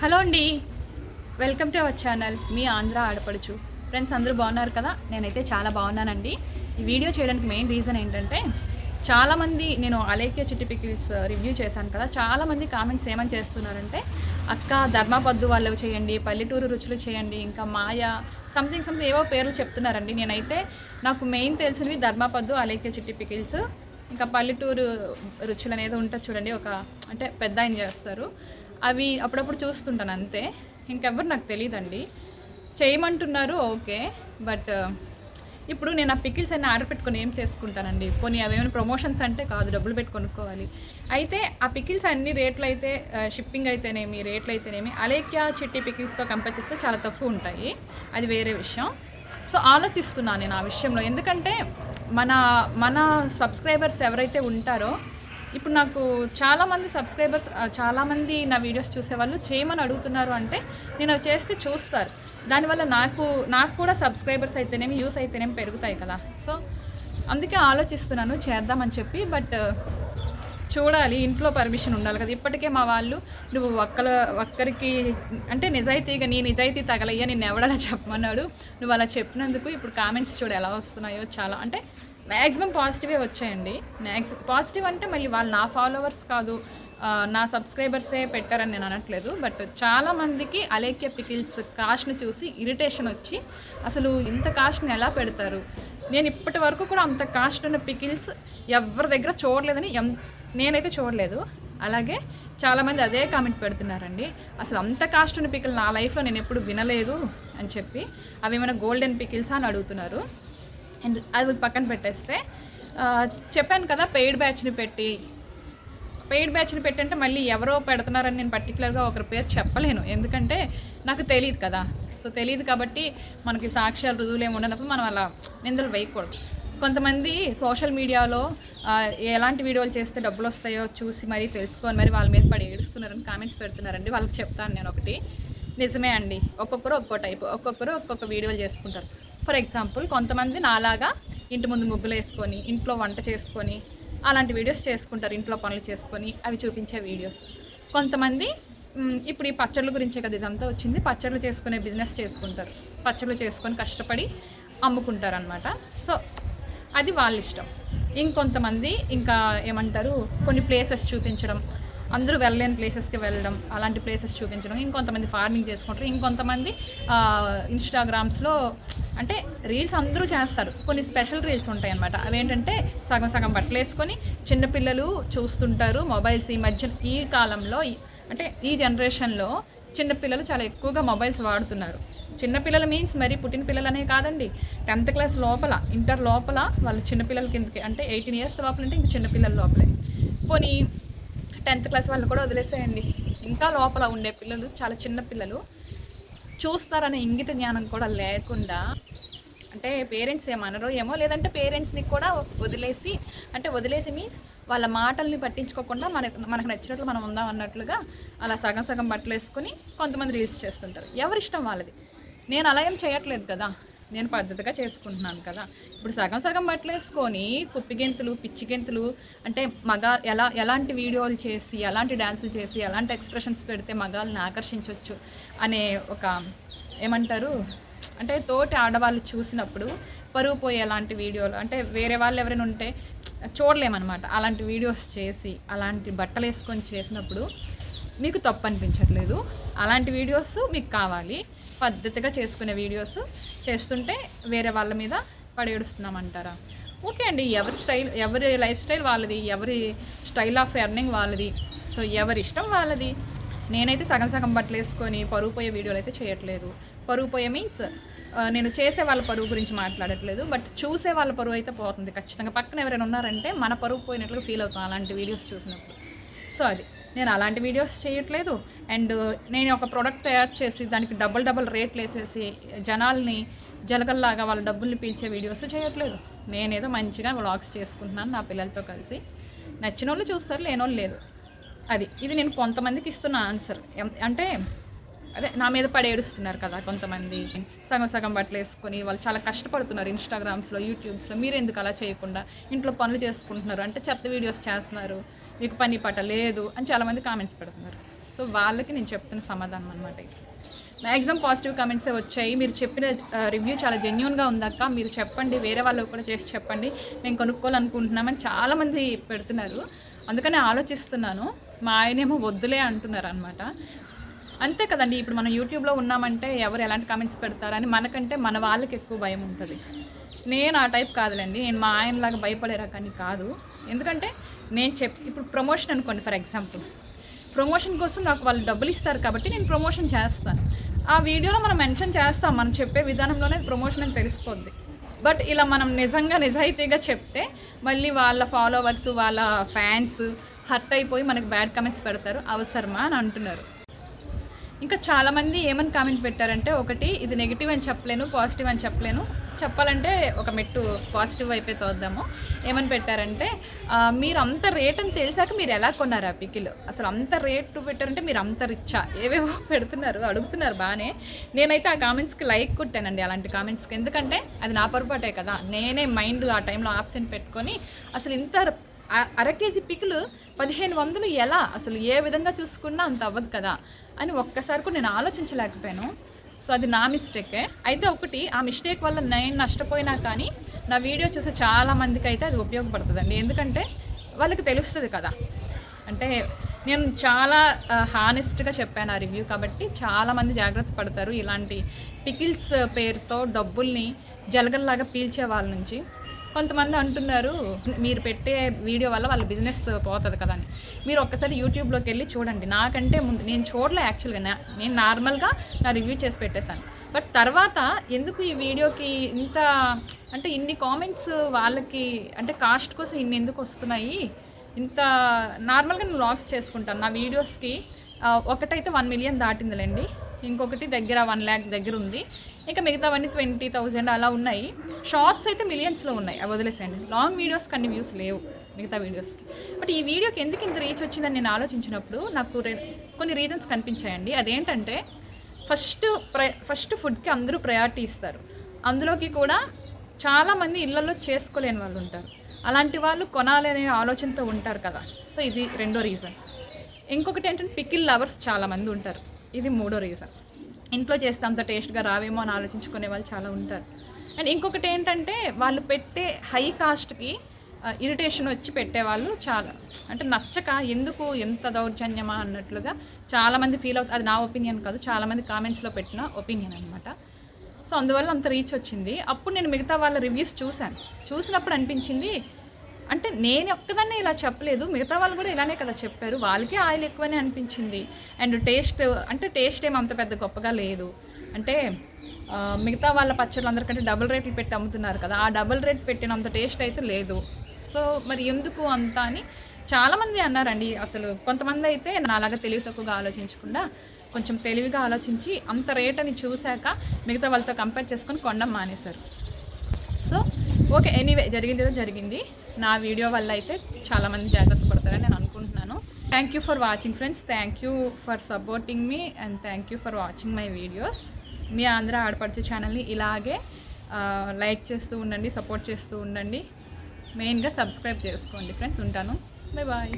Hello అండి. Welcome to our channel. మీ ఆంధ్ర ఆడపడుచు. Friends అందరూ బాగున్నారు కదా? నేనైతే చాలా బాగున్నానండి. ఈ వీడియో చేయడానికి మెయిన్ రీజన్ ఏంటంటే చాలామంది నేను అలేఖ్య చిట్టి పికిల్స్ uh, రివ్యూ చేశాను కదా? చాలామంది కామెంట్స్ ఏమని చేస్తున్నారంటే అక్క ధర్మపద్దు వాళ్ళు చేయండి పల్లెటూరు రుచులు చేయండి ఇంకా మాయ సంథింగ్ సంథింగ్ ఏవో పేర్లు చెప్తున్నారండి. నేనైతే నాకు మెయిన్ తెలిసినవి ధర్మపద్దు అలేఖ్య చిట్టి పికిల్స్ ఇంకా పల్లెటూరు రుచులు అనేది ఉంటుంది చూడండి ఒక అంటే పెద్ద ఆయన చేస్తారు. అవి అప్పుడప్పుడు చూస్తుంటాను అంతే. ఇంకెవ్వరు నాకు తెలియదండి చేయమంటున్నారు ఓకే. బట్ ఇప్పుడు నేను ఆ పికిల్స్ అన్ని ఆర్డర్ పెట్టుకొని ఏం చేసుకుంటానండి? పోనీ అవేమైనా ప్రమోషన్స్ అంటే కాదు డబ్బులు పెట్టి కొనుక్కోవాలి. అయితే ఆ పికిల్స్ అన్ని రేట్లు అయితే షిప్పింగ్ అయితేనేమి రేట్లు అయితేనేమి అలేక్యా చిట్టి పికిల్స్తో కంపేర్ చేస్తే చాలా తక్కువ ఉంటాయి. అది వేరే విషయం. సో ఆలోచిస్తున్నాను నేను ఆ విషయంలో. ఎందుకంటే మన మన సబ్స్క్రైబర్స్ ఎవరైతే ఉంటారో ఇప్పుడు నాకు చాలామంది సబ్స్క్రైబర్స్ చాలామంది నా వీడియోస్ చూసేవాళ్ళు చేయమని అడుగుతున్నారు అంటే నేను అవి చేస్తే చూస్తారు. దానివల్ల నాకు నాకు కూడా సబ్స్క్రైబర్స్ అయితేనేమి యూస్ అయితేనేమి పెరుగుతాయి కదా. సో అందుకే ఆలోచిస్తున్నాను చేద్దామని చెప్పి బట్ చూడాలి ఇంట్లో పర్మిషన్ ఉండాలి కదా. ఇప్పటికే మా వాళ్ళు నువ్వు ఒక్కల ఒక్కరికి అంటే నిజాయితీగా నీ నిజాయితీ తగలయ్యా నేను ఎవడలా చెప్పమన్నాడు. నువ్వు అలా చెప్పినందుకు ఇప్పుడు కామెంట్స్ చూడు ఎలా వస్తున్నాయో చాలా అంటే మ్యాక్సిమం పాజిటివే వచ్చాయండి. మ్యాక్సి పాజిటివ్ అంటే మళ్ళీ వాళ్ళు నా ఫాలోవర్స్ కాదు నా సబ్స్క్రైబర్సే పెట్టారని నేను అనట్లేదు. బట్ చాలామందికి అలేఖ్య పికిల్స్ కాస్ట్ని చూసి ఇరిటేషన్ వచ్చి అసలు ఇంత కాస్ట్ని ఎలా పెడతారు? నేను ఇప్పటి వరకు కూడా అంత కాస్ట్ ఉన్న పికిల్స్ ఎవరి దగ్గర చూడలేదని ఎం నేనైతే చూడలేదు. అలాగే చాలామంది అదే కామెంట్ పెడుతున్నారండి. అసలు అంత కాస్ట్ ఉన్న పికిల్ నా లైఫ్లో నేను ఎప్పుడు వినలేదు అని చెప్పి అవి ఏమైనా గోల్డెన్ పికిల్స్ అని అడుగుతున్నారు. అండ్ అది పక్కన పెట్టేస్తే చెప్పాను కదా పెయిడ్ బ్యాచ్ని పెట్టి. పెయిడ్ బ్యాచ్ని పెట్టంటే మళ్ళీ ఎవరో పెడుతున్నారని నేను పర్టికులర్గా ఒకరి పేరు చెప్పలేను. ఎందుకంటే నాకు తెలియదు కదా. సో తెలియదు కాబట్టి మనకి సాక్ష్యాలు రుజువులు ఏమి ఉండనప్పుడు మనం అలా నిందలు వేయకూడదు. కొంతమంది సోషల్ మీడియాలో ఎలాంటి వీడియోలు చేస్తే డబ్బులు వస్తాయో చూసి మరీ తెలుసుకొని మరి వాళ్ళ మీద పడి ఏడుస్తున్నారని కామెంట్స్ పెడుతున్నారండి. వాళ్ళకి చెప్తాను నేను ఒకటి. నిజమే అండి. ఒక్కొక్కరు ఒక్కో టైపు ఒక్కొక్కరు ఒక్కొక్క వీడియోలు చేసుకుంటారు. ఫర్ ఎగ్జాంపుల్ కొంతమంది నాలాగా ఇంటి ముందు ముగ్గులు వేసుకొని ఇంట్లో వంట చేసుకొని అలాంటి వీడియోస్ చేసుకుంటారు ఇంట్లో పనులు చేసుకొని అవి చూపించే వీడియోస్. కొంతమంది ఇప్పుడు ఈ పచ్చళ్ళ గురించే కదా ఇదంతా వచ్చింది పచ్చళ్ళు చేసుకునే బిజినెస్ చేసుకుంటారు. పచ్చళ్ళు చేసుకొని కష్టపడి అమ్ముకుంటారు అనమాట సో అది వాళ్ళ ఇష్టం. ఇంకొంతమంది ఇంకా ఏమంటారు కొన్ని ప్లేసెస్ చూపించడం అందరూ వెళ్ళలేని ప్లేసెస్కి వెళ్ళడం అలాంటి ప్లేసెస్ చూపించడం. ఇంకొంతమంది ఫార్మింగ్ చేసుకుంటారు. ఇంకొంతమంది ఇన్స్టాగ్రామ్స్లో అంటే రీల్స్ అందరూ చేస్తారు. కొన్ని స్పెషల్ రీల్స్ ఉంటాయి అనమాట అవేంటంటే సగం సగం బట్టలు వేసుకొని చిన్నపిల్లలు చూస్తుంటారు మొబైల్స్ ఈ మధ్య ఈ కాలంలో అంటే ఈ జనరేషన్లో చిన్నపిల్లలు చాలా ఎక్కువగా మొబైల్స్ వాడుతున్నారు. చిన్నపిల్లలు మీన్స్ మరి పుట్టిన పిల్లలు అనే కాదండి. టెన్త్ క్లాస్ లోపల ఇంటర్ లోపల వాళ్ళు చిన్నపిల్లల కిందకి అంటే ఎయిటీన్ ఇయర్స్ లోపల అంటే ఇంక చిన్నపిల్లల లోపలే. పోనీ టెన్త్ క్లాస్ వాళ్ళు కూడా వదిలేసేయండి. ఇంకా లోపల ఉండే పిల్లలు చాలా చిన్న పిల్లలు చూస్తారనే ఇంగిత జ్ఞానం కూడా లేకుండా అంటే పేరెంట్స్ ఏమనరో ఏమో లేదంటే పేరెంట్స్ని కూడా వదిలేసి అంటే వదిలేసి మీన్స్ వాళ్ళ మాటల్ని పట్టించుకోకుండా మనకు మనకు నచ్చినట్లు మనం ఉందాం అన్నట్లుగా అలా సగం సగం బట్టలు వేసుకొని కొంతమంది రీల్స్ చేస్తుంటారు. ఎవరి ఇష్టం వాళ్ళది? నేను అలా ఏం చేయట్లేదు కదా. నేను పద్ధతిగా చేసుకుంటున్నాను కదా. ఇప్పుడు సగం సగం బట్టలు వేసుకొని కుప్పి గెంతులు పిచ్చి గెంతులు అంటే మగ ఎలా ఎలాంటి వీడియోలు చేసి ఎలాంటి డ్యాన్సులు చేసి ఎలాంటి ఎక్స్ప్రెషన్స్ పెడితే మగాళ్ళని ఆకర్షించవచ్చు అనే ఒక ఏమంటారు? అంటే తోటి ఆడవాళ్ళు చూసినప్పుడు పరువు పోయే అలాంటి వీడియోలు అంటే వేరే వాళ్ళు ఎవరైనా ఉంటే చూడలేమన్నమాట. అలాంటి వీడియోస్ చేసి అలాంటి బట్టలు వేసుకొని చేసినప్పుడు మీకు తప్పు అనిపించట్లేదు అలాంటి వీడియోస్ మీకు కావాలి. పద్ధతిగా చేసుకునే వీడియోస్ చేస్తుంటే వేరే వాళ్ళ మీద పడేడుస్తున్నామంటారా ఓకే అండి. ఎవరి స్టైల్ ఎవరి లైఫ్ స్టైల్ వాళ్ళది ఎవరి స్టైల్ ఆఫ్ ఎర్నింగ్ వాళ్ళది. సో ఎవరి ఇష్టం వాళ్ళది. నేనైతే సగం సగం బట్టలు వేసుకొని పరుగు పోయే వీడియోలు అయితే చేయట్లేదు. పరుగు పోయే మీన్స్ నేను చేసే వాళ్ళ పరువు గురించి మాట్లాడట్లేదు. బట్ చూసే వాళ్ళ పరువు అయితే పోతుంది ఖచ్చితంగా. పక్కన ఎవరైనా ఉన్నారంటే మన పరువు పోయినట్లుగా ఫీల్ అవుతాం అలాంటి వీడియోస్ చూసినప్పుడు. సో అది. నేను అలాంటి వీడియోస్ చేయట్లేదు. అండ్ నేను ఒక ప్రోడక్ట్ తయారు చేసి దానికి డబుల్ డబుల్ రేట్లు వేసేసి జనాల్ని జలగల్లాగా వాళ్ళ డబ్బుల్ని పీల్చే వీడియోస్ చేయట్లేదు. నేనేదో మంచిగా వ్లాగ్స్ చేసుకుంటున్నాను నా పిల్లలతో కలిసి. నచ్చిన వాళ్ళు చూస్తారు లేనోళ్ళు లేదు. అది ఇది నేను కొంతమందికి ఇస్తున్న ఆన్సర్. అంటే అదే నా మీద పడి ఏడుస్తున్నారు కదా కొంతమంది. సగం సగం బట్టలు వేసుకొని వాళ్ళు చాలా కష్టపడుతున్నారు ఇన్స్టాగ్రామ్స్లో యూట్యూబ్స్లో మీరు ఎందుకు అలా చేయకుండా ఇంట్లో పనులు చేసుకుంటున్నారు? అంటే చెత్త వీడియోస్ చేస్తున్నారు. మీకు పని పట్ట లేదు అని చాలామంది కామెంట్స్ పెడుతున్నారు. సో వాళ్ళకి నేను చెప్తున్న సమాధానం అనమాట ఇది. మ్యాక్సిమం పాజిటివ్ కామెంట్సే వచ్చాయి. మీరు చెప్పిన రివ్యూ చాలా జెన్యున్గా ఉందక్క మీరు చెప్పండి వేరే వాళ్ళకి కూడా చేసి చెప్పండి. మేము కొనుక్కోవాలనుకుంటున్నామని చాలామంది పెడుతున్నారు. అందుకని ఆలోచిస్తున్నాను. మా ఆయనేమో వద్దులే అంటున్నారు అనమాట అంతే కదండి. ఇప్పుడు మనం యూట్యూబ్లో ఉన్నామంటే ఎవరు ఎలాంటి కామెంట్స్ పెడతారని మనకంటే మన వాళ్ళకి ఎక్కువ భయం ఉంటుంది. నేను ఆ టైప్ కాదులేండి. నేను మా ఆయనలాగా భయపడే రకాన్ని కాదు. ఎందుకంటే నేను చెప్ ఇప్పుడు ప్రమోషన్ అనుకోండి ఫర్ ఎగ్జాంపుల్ ప్రమోషన్ కోసం నాకు వాళ్ళు డబ్బులు ఇస్తారు కాబట్టి నేను ప్రమోషన్ చేస్తాను. ఆ వీడియోలో మనం మెన్షన్ చేస్తాం. మనం చెప్పే విధానంలోనే ప్రమోషన్ అని తెలిసిపోద్ది. బట్ ఇలా మనం నిజంగా నిజాయితీగా చెప్తే మళ్ళీ వాళ్ళ ఫాలోవర్స్ వాళ్ళ ఫ్యాన్స్ హర్ట్ అయిపోయి మనకి బ్యాడ్ కమెంట్స్ పెడతారు. అవసరమా అని అంటున్నారు. ఇంకా చాలామంది ఏమని కామెంట్ పెట్టారంటే ఒకటి ఇది నెగిటివ్ అని చెప్పలేను పాజిటివ్ అని చెప్పలేను. చెప్పాలంటే ఒక మెట్టు పాజిటివ్ వైపే తోద్దాము. ఏమని పెట్టారంటే మీరు అంత రేట్ అని తెలిసాక మీరు ఎలా కొన్నారు ఆ పికిల్? అసలు అంత రేటు పెట్టారంటే మీరు అంత రిచ్చా? ఏవేవో పెడుతున్నారు అడుగుతున్నారు బాగానే. నేనైతే ఆ కామెంట్స్కి లైక్ కొట్టానండి అలాంటి కామెంట్స్కి. ఎందుకంటే అది నా పొరపాటే కదా. నేనే మైండ్ ఆ టైంలో ఆప్షన్ పెట్టుకొని అసలు ఇంత అర కేజీ పికులు పదిహేను వందలు ఎలా? అసలు ఏ విధంగా చూసుకున్నా అంత అవ్వదు కదా? అని ఒక్కసారి కూడా నేను ఆలోచించలేకపోయాను. సో అది నా మిస్టేకే. అయితే ఒకటి ఆ మిస్టేక్ వల్ల నేను నష్టపోయినా కానీ నా వీడియో చూసే చాలా మందికి అయితే అది ఉపయోగపడుతుందండి. ఎందుకంటే వాళ్ళకి తెలుస్తుంది కదా. అంటే నేను చాలా హానెస్ట్గా చెప్పాను ఆ రివ్యూ కాబట్టి చాలామంది జాగ్రత్త పడతారు ఇలాంటి పికిల్స్ పేరుతో డబ్బుల్ని జలగల్లాగా పీల్చే వాళ్ళ నుంచి. కొంతమంది అంటున్నారు మీరు పెట్టే వీడియో వల్ల వాళ్ళ బిజినెస్ పోతుంది కదా అని. మీరు ఒక్కసారి యూట్యూబ్లోకి వెళ్ళి చూడండి. నాకంటే ముందు నేను చూడలే యాక్చువల్గా నేను నార్మల్గా నా రివ్యూ చేసి పెట్టేశాను. బట్ తర్వాత ఎందుకు ఈ వీడియోకి ఇంత అంటే ఇన్ని కామెంట్స్ వాళ్ళకి అంటే కాస్ట్ కోసం ఇన్ని ఎందుకు వస్తున్నాయి? ఇంత నార్మల్గా నేను వ్లాగ్స్ చేసుకుంటాను. నా వీడియోస్కి ఒకటైతే వన్ మిలియన్ దాటిందిలేండి. ఇంకొకటి దగ్గర వన్ ల్యాక్ దగ్గర ఉంది. ఇంకా మిగతావన్నీ ట్వంటీ థౌజండ్ అలా ఉన్నాయి. షార్ట్స్ అయితే మిలియన్స్లో ఉన్నాయి. అవి వదిలేసేయండి. లాంగ్ వీడియోస్కి అన్ని వ్యూస్ లేవు. మిగతా వీడియోస్కి బట్ ఈ వీడియోకి ఎందుకు ఇంత రీచ్ వచ్చిందని నేను ఆలోచించినప్పుడు నాకు రె- కొన్ని రీజన్స్ కనిపించాయండి. అదేంటంటే ఫస్ట్ ప్ర ఫస్ట్ ఫుడ్కి అందరూ ప్రయారిటీ ఇస్తారు. అందులోకి కూడా చాలామంది ఇళ్ళలో చేసుకోలేని వాళ్ళు ఉంటారు. అలాంటి వాళ్ళు కొనాలి అనే ఆలోచనతో ఉంటారు కదా. సో ఇది రెండో రీజన్ ఇంకొకటి ఏంటంటే పికిల్ లవర్స్ చాలామంది ఉంటారు. ఇది మూడో రీజన్ ఇంట్లో చేస్తే అంత టేస్ట్గా రావేమో అని ఆలోచించుకునే వాళ్ళు చాలా ఉంటారు. అండ్ ఇంకొకటి ఏంటంటే వాళ్ళు పెట్టే హై కాస్ట్కి ఇరిటేషన్ వచ్చి పెట్టేవాళ్ళు చాలా. అంటే నచ్చక ఎందుకు ఎంత దౌర్జన్యమా అన్నట్లుగా చాలామంది ఫీల్ అవుతుంది అది నా ఒపీనియన్ కాదు చాలామంది కామెంట్స్లో పెట్టిన ఒపీనియన్ అనమాట సో అందువల్ల అంత రీచ్ వచ్చింది. అప్పుడు నేను మిగతా వాళ్ళ రివ్యూస్ చూశాను. చూసినప్పుడు అనిపించింది అంటే నేను ఒక్కదాన్నే ఇలా చెప్పలేదు. మిగతా వాళ్ళు కూడా ఇలానే కదా చెప్పారు. వాళ్ళకి ఆయిల్ ఎక్కువనే అనిపించింది. అండ్ టేస్ట్ అంటే టేస్ట్ ఏం అంత పెద్ద గొప్పగా లేదు. అంటే మిగతా వాళ్ళ పచ్చళ్ళు అందరికంటే డబుల్ రేట్లు పెట్టి అమ్ముతున్నారు కదా. ఆ డబుల్ రేట్ పెట్టినంత టేస్ట్ అయితే లేదు. సో మరి ఎందుకు అంత అని చాలామంది అన్నారండి. అసలు కొంతమంది అయితే నాలాగా తెలివి తక్కువగా ఆలోచించకుండా కొంచెం తెలివిగా ఆలోచించి అంత రేట్ అని చూశాక మిగతా వాళ్ళతో కంపేర్ చేసుకొని కొండం మానేశారు. ఓకే ఎనీవే జరిగింది ఏదో జరిగింది. నా వీడియో వల్ల అయితే చాలామంది జాగ్రత్త పడతారని నేను అనుకుంటున్నాను. Thank you for watching friends thank you for supporting me and thank you for watching my videos మీ ఆంధ్ర ఆడపడిచే ఛానల్ని ఇలాగే లైక్ చేస్తూ ఉండండి సపోర్ట్ చేస్తూ ఉండండి. మెయిన్గా సబ్స్క్రైబ్ చేసుకోండి ఫ్రెండ్స్ ఉంటాను. Bye bye